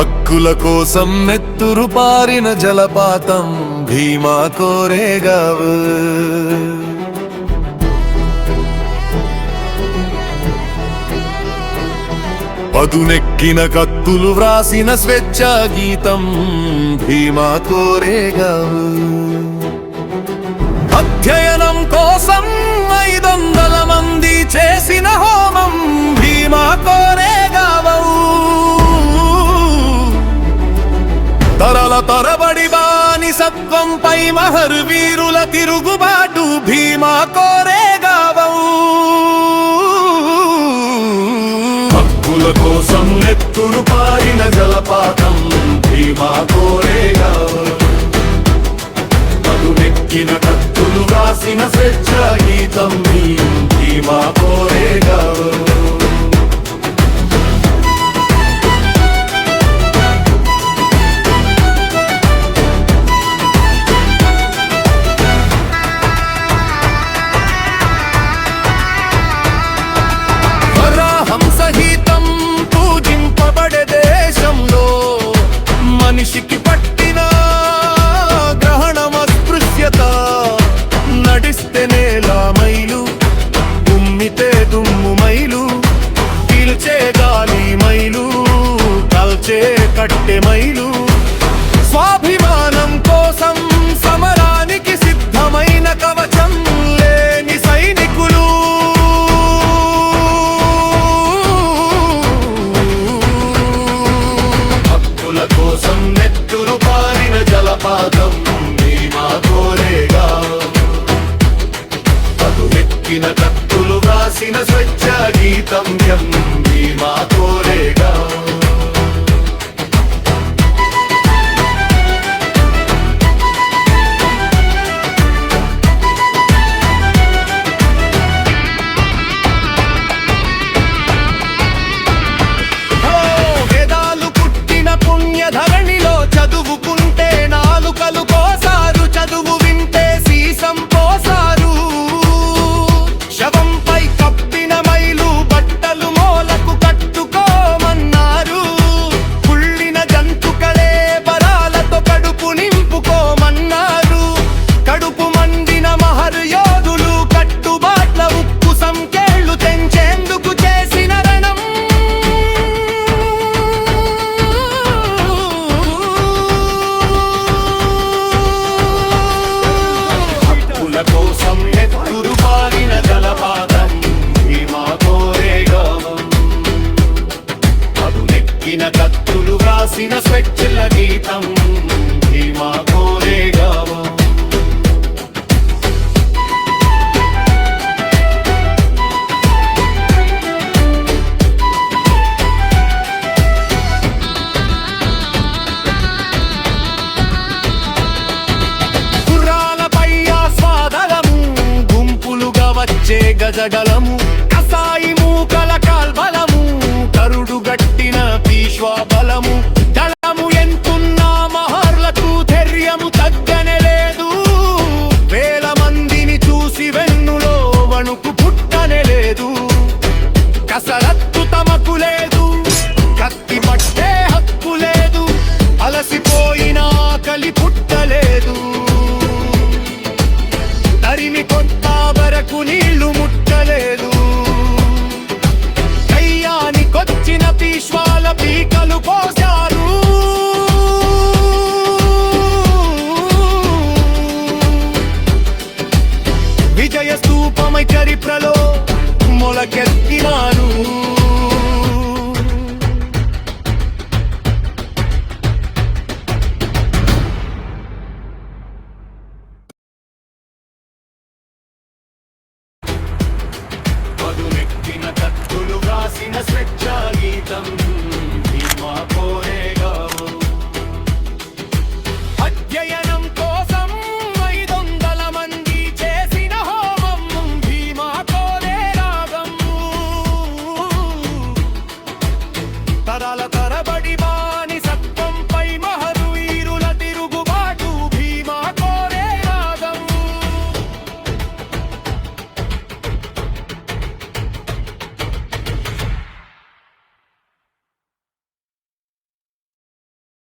హక్కుల కోసం నెత్తురు పారిన జలపాతం భీమా కోరేగావు పదునెక్కిన కత్తులు వ్రాసిన స్వేచ్ఛా గీతం భీమా కోరేగావు అధ్యయనం కోసం ఐదొందల బానిసత్వంపై మహరు వీరుల తిరుగుబాటు భీమా కోరేగావవు హక్కుల కోసం నెత్తురు పారిన జలపాతం భీమా కోరేగావు పదునెక్కిన కత్తులు రాసిన స్వేచ్ఛ గీతం భీమా కోరేగా పలికిన కత్తులు వ్రాసిన స్వచ్ఛ గీతం ఎం వచ్చే కసాయి మూకల కాల్బలము కరుడు గట్టిన పీష్వా బలము. దళము ఎంతున్న మహర్లకు ధైర్యము తగ్గనే లేదు. వేల మందిని చూసి వెన్నులో వణుకు పుట్టనే లేదు. కసరత్తు తమకు లేదు కత్తి పట్టే హక్కు లేదు. అలసిపోయిన ఆకలి పుట్టలేదు. తరిమి కొంత వరకు నీళ్ళు ముట్టలేదు. కయ్యానికొచ్చిన పీష్వాల పీకలు పోశారు స్వేచ్ఛ గీతం.